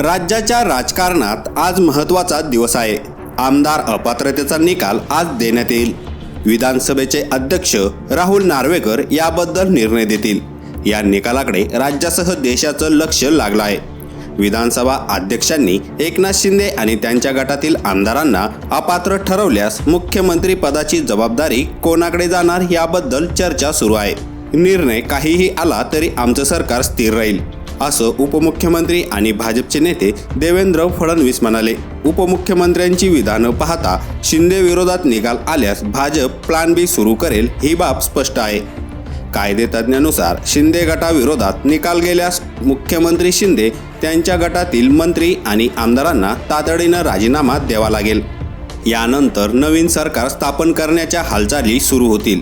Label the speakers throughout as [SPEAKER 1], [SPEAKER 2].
[SPEAKER 1] राज्याच्या राजकारणात आज महत्त्वाचा दिवस आहे. आमदार अपात्रतेचा निकाल आज देण्यात येईल. विधानसभेचे अध्यक्ष राहुल नार्वेकर याबद्दल निर्णय देतील. या निकालाकडे राज्यासह देशाचं लक्ष लागलं आहे. विधानसभा अध्यक्षांनी एकनाथ शिंदे आणि त्यांच्या गटातील आमदारांना अपात्र ठरवल्यास मुख्यमंत्री पदाची जबाबदारी कोणाकडे जाणार याबद्दल चर्चा सुरू आहे. निर्णय काहीही आला तरी आमचं सरकार स्थिर राहील. असं उपमुख्यमंत्री आणि भाजपचे नेते देवेंद्र फडणवीस म्हणाले. उपमुख्यमंत्र्यांची विधानं पाहता शिंदे विरोधात निकाल आल्यास भाजप प्लॅन बी सुरू करेल ही बाब स्पष्ट आहे. कायदे तज्ज्ञानुसार शिंदे गटाविरोधात निकाल गेल्यास मुख्यमंत्री शिंदे त्यांच्या गटातील मंत्री आणि आमदारांना तातडीनं राजीनामा द्यावा लागेल. यानंतर नवीन सरकार स्थापन करण्याच्या हालचाली सुरू होतील.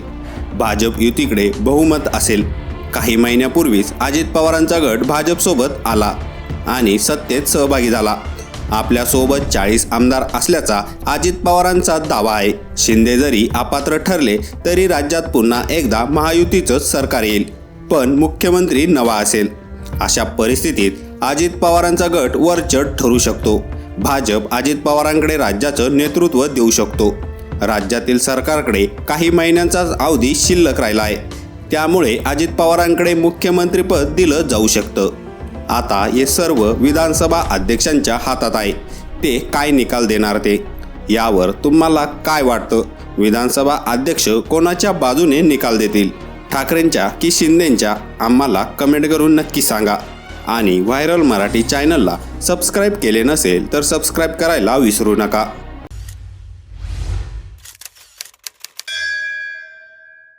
[SPEAKER 1] भाजप युतीकडे बहुमत असेल. काही महिन्यापूर्वीच अजित पवारांचा गट भाजपसोबत आला आणि सत्तेत सहभागी झाला. आपल्यासोबत चाळीस आमदार असल्याचा अजित पवारांचा दावा आहे. शिंदे जरी अपात्र ठरले तरी राज्यात पुन्हा एकदा महायुतीचंच सरकार येईल. पण मुख्यमंत्री नवा असेल. अशा परिस्थितीत अजित पवारांचा गट वरचढ ठरू शकतो. भाजप अजित पवारांकडे राज्याचं नेतृत्व देऊ शकतो. राज्यातील सरकारकडे काही महिन्यांचाच अवधी शिल्लक राहिला आहे. त्यामुळे अजित पवारांकडे मुख्यमंत्रीपद दिलं जाऊ शकतं. आता हे सर्व विधानसभा अध्यक्षांच्या हातात आहे. ते काय निकाल देणार ते? यावर तुम्हाला काय वाटतं? विधानसभा अध्यक्ष कोणाच्या बाजूने निकाल देतील? ठाकरेंच्या की शिंदेंच्या? आम्हाला कमेंट करून नक्की सांगा. आणि व्हायरल मराठी चॅनलला सबस्क्राईब केले नसेल तर सबस्क्राईब करायला विसरू नका.